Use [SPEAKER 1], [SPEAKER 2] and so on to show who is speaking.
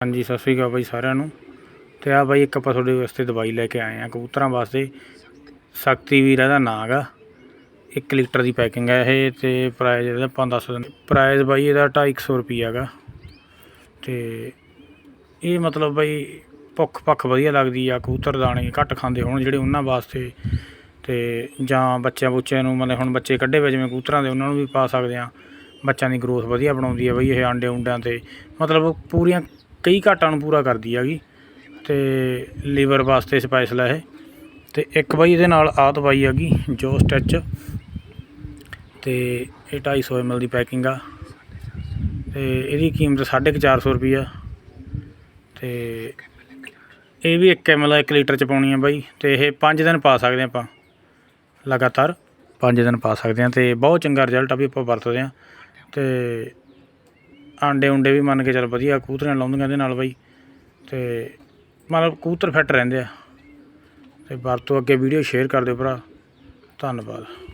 [SPEAKER 1] ਹਾਂਜੀ, ਸਤਿ ਸ਼੍ਰੀ ਅਕਾਲ ਬਾਈ ਸਾਰਿਆਂ ਨੂੰ। ਤੇ ਆ ਬਾਈ ਇੱਕ ਆਪਾਂ ਤੁਹਾਡੇ ਵਾਸਤੇ ਦਵਾਈ ਲੈ ਕੇ ਆਏ ਆ ਕਬੂਤਰਾਂ ਵਾਸਤੇ। ਸ਼ਕਤੀ ਵੀਰ ਇਹਦਾ ਨਾਂ ਗਾ 1 ਲੀਟਰ ਦੀ ਪੈਕਿੰਗ ਹੈ ਇਹ ਤੇ ਪ੍ਰਾਈਸ ਇਹਦਾ 5-10 ਦਿਨ ਪ੍ਰਾਈਸ ਬਾਈ ਇਹਦਾ 250 ਰੁਪਈਆ ਗਾ ਤੇ ਇਹ ਮਤਲਬ ਬਾਈ ਭੁੱਖ ਭੱਖ ਵਧੀਆ ਲੱਗਦੀ ਆ, ਕਬੂਤਰ ਦਾਣੇ ਘੱਟ ਖਾਂਦੇ ਹੋਣ ਜਿਹੜੇ ਉਹਨਾਂ ਵਾਸਤੇ। ਤੇ ਜਾਂ ਬੱਚਿਆਂ ਬੁੱਚਿਆਂ ਨੂੰ ਮਤਲਬ ਹੁਣ ਬੱਚੇ ਕੱਢੇ ਵੇ ਜਿਵੇਂ ਕਬੂਤਰਾਂ ਦੇ, ਉਹਨਾਂ ਨੂੰ ਵੀ ਪਾ ਸਕਦੇ ਆ। ਬੱਚਿਆਂ ਦੀ ਗਰੋਥ ਵਧੀਆ ਬਣਾਉਂਦੀ ਆ ਬਈ ਇਹ ਆਂਡੇ ਉਂਡਿਆਂ ਤੇ। ਮਤਲਬ ਪੂਰੀਆਂ ਕਈ ਘਾਟਾਂ ਨੂੰ ਪੂਰਾ ਕਰਦੀ ਹੈਗੀ ਤੇ ਲੀਵਰ ਵਾਸਤੇ ਸਪੈਸ਼ਲ ਹੈ ਇਹ। ਤੇ ਇੱਕ ਬਾਈ ਇਹਦੇ ਨਾਲ ਆਹ ਦਵਾਈ ਹੈਗੀ, ਜੋ ਸਟਿਚ। ਤੇ ਇਹ 250 ml ਦੀ ਪੈਕਿੰਗ ਆ। ਤੇ ਇਹਦੀ ਕੀਮਤ 450 ਰੁਪਈਆ ਤੇ ਇਹ ਵੀ 1 ml 1 ਲੀਟਰ ਚ ਪਾਉਣੀ ਆ ਬਾਈ। ਤੇ ਇਹ 5 ਦਿਨ ਪਾ ਸਕਦੇ ਆਪਾਂ। ਲਗਾਤਾਰ 5 ਦਿਨ ਪਾ ਸਕਦੇ ਆ ਤੇ ਬਹੁਤ ਚੰਗਾ ਰਿਜ਼ਲਟ ਆ ਵੀ ਆਪਾਂ ਵਰਤਦੇ ਆ। ਤੇ ਆਂਡੇ ਉਂਡੇ ਵੀ ਮੰਨ ਕੇ ਚੱਲ ਵਧੀਆ ਕਬੂਤਰਾਂ ਲਾਉਂਦੀਆਂ ਇਹਦੇ ਨਾਲ ਬਾਈ। ਅਤੇ ਮਤਲਬ ਕਬੂਤਰ ਫਿੱਟ ਰਹਿੰਦੇ ਆ। ਅਤੇ ਵਰਤੋਂ ਅੱਗੇ ਵੀਡੀਓ ਸ਼ੇਅਰ ਕਰ ਦਿਓ ਭਰਾ। ਧੰਨਵਾਦ।